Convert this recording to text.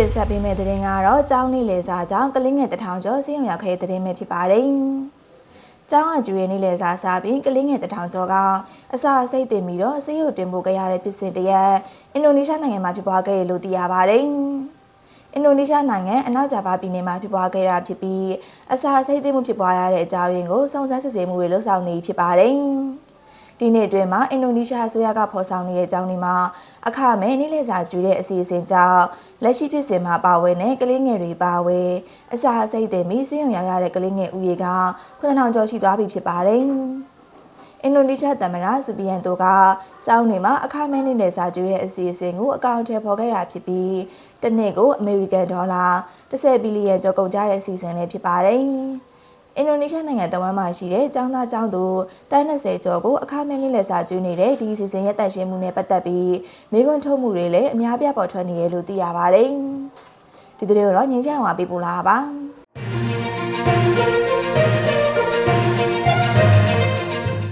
တင်ဆက်ပေးမယ့်သတင်းကတော့ကျောင်းနေလေစာကြောင့်ကလင်းငယ်တထောင်ကျော်စီးရုံရောက်ခဲ့တဲ့သတင်းပဲဖြစ်ပါတယ်။ကျောင်းအကျူရဲ့နေလေစာစားပြီးကလင်းငယ်တထောင်ကျော်ကအစာအစိတ်တင်ပြီးတော့ဆေးရုံတင်ဖို့ကြရတဲ့ဖြစ်စဉ်တရက်အင်ဒိုနီးရှားနိုင်ငံမှာဖြစ်ပွားခဲ့ရလို့သိရပါတယ်။အင်ဒိုနီးရှားနိုင်ငံအနောက်ဂျာဗာပြည်နယ်မှာဖြစ်ပွားခဲ့တာဖြစ်ပြီးအစာအစိတ်သိမ်းမှုဖြစ်ပွားရတဲ့အကြောင်းရင်းကိုစုံစမ်းစစ်ဆေးမှုတွေလှုပ်ဆောင်နေဖြစ်ပါတယ်။ဒီနေ့အတွင်းမှာအင်ဒိုနီးရှားအစိုးရကဖော်ဆောင်နေတဲ့အကြောင်းဒီမှာ အခမဲ့နေ့လည်စာကျူတဲ့အစီအစဉ်ကြောင့်လက်ရှိဖြစ်စဉ်မှာပါဝင်တဲ့ကလေးငယ်တွေပါဝင်အစာအစိတ်တင်ပြီးစေယုံရောက်ရတဲ့ကလေးငယ်ဦးရေက9000ကျော်ရှိသွားပြီဖြစ်ပါတယ်။အင်ဒိုနီးရှားသမ္မတစူပီယန်တိုကကျောင်းတွေမှာအခမဲ့နေ့လည်စာကျူတဲ့အစီအစဉ်ကိုအကောင့်ထဲပေါ်ခဲ့တာဖြစ်ပြီးတစ်နှစ်ကိုအမေရိကန်ဒေါ်လာ10ဘီလီယံကျော်ကုန်ကျတဲ့အစီအစဉ်လေးဖြစ်ပါတယ်။ အင်ဒိုနီးရှားနိုင်ငံတဝမ်းမှာရှိတဲ့ကျောင်းသားကျောင်းသူတန်း20ကျော်ကိုအခမဲ့လေးလက်စာကျွေးနေတဲ့ဒီစီစဉ်ရဲ့တန့်ရှင်းမှုနဲ့ပတ်သက်ပြီးမိကွန်းထုတ်မှုတွေလည်းအများပြပေါ်ထွက်နေရလို့သိရပါတယ်။ဒီသတင်းကိုတော့ငင်းချမ်းအောင်ပေးပို့လာပါပါ။